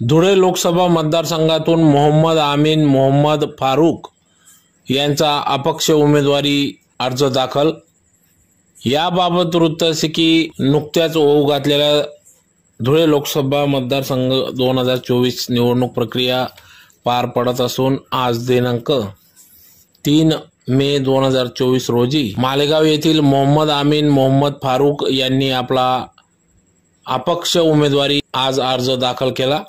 धुळे लोकसभा मतदारसंघातून मोहम्मद आमीन मोहम्मद फारूक यांचा अपक्ष उमेदवारी अर्ज दाखल. याबाबत वृत्त असे की नुकत्याच होऊ घातलेल्या धुळे लोकसभा मतदारसंघ दोन हजार चोवीस निवडणूक प्रक्रिया पार पडत असून आज दिनांक तीन मे दोन हजार चोवीस रोजी मालेगाव येथील मोहम्मद आमीन मोहम्मद फारूक यांनी आपला अपक्ष उमेदवारी आज अर्ज दाखल केला.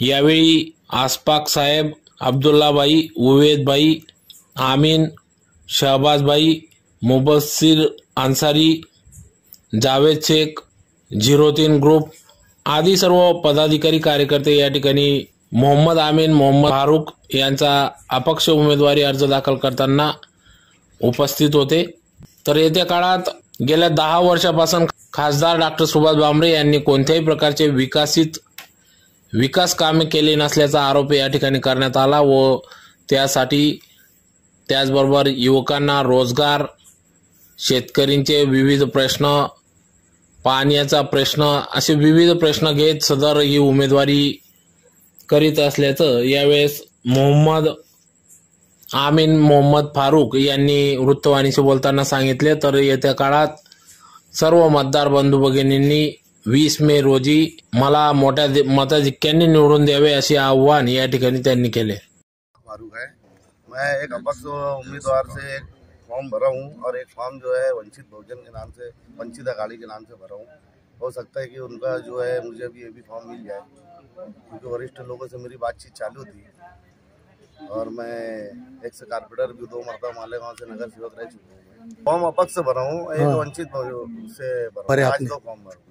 यावेळी आसपाक साहेब अब्दुल्लाबाई उवेदबाई आमीन शहबाजबाई मुबस्सिर अन्सारी जावेद शेख झिरो तीन ग्रुप आदी सर्व पदाधिकारी कार्यकर्ते या ठिकाणी मोहम्मद आमीन मोहम्मद फारूक यांचा अपक्ष उमेदवारी अर्ज दाखल करताना उपस्थित होते. तर येत्या काळात गेल्या दहा वर्षापासून खासदार डॉक्टर सुभाष भामरे यांनी कोणत्याही प्रकारचे विकसित विकास कामे केली नसल्याचा आरोप या ठिकाणी करण्यात आला व त्यासाठी त्याचबरोबर युवकांना रोजगार शेतकरींचे विविध प्रश्न पाण्याचा प्रश्न असे विविध प्रश्न घेत सदर ही उमेदवारी करीत असल्याचं यावेळेस मोहम्मद आमीन मोहम्मद फारूक यांनी वृत्तवाणीशी बोलताना सांगितले. तर येत्या काळात सर्व मतदार बंधू भगिनींनी वीस मे रोजी मला मोठ्या मताधिक्याने निवडून द्यावे असे आव्हान या ठिकाणी त्यांनी केले. है मैं एक अपक्ष उम्मीदवार से एक फॉर्म भरा हूँ और एक फॉर्म जो है वंचित बहुजन के नाम से वंचित अघाड़ी के नाम से भरा हूँ। हो सकता है कि उनका जो है मुझे भी ये भी फॉर्म मिल जाए क्योंकि वरिष्ठ लोगों से मेरी बातचीत चालू थी। और मैं एक्स कारपोरेटर भी दो मरतबा मालेगांव से नगर सेवक रह चुका हूँ। फॉर्म अपक्ष भरा हूँ एक वंचित बहु- से भरा हूँ। आज दो फॉर्म भरा हूँ।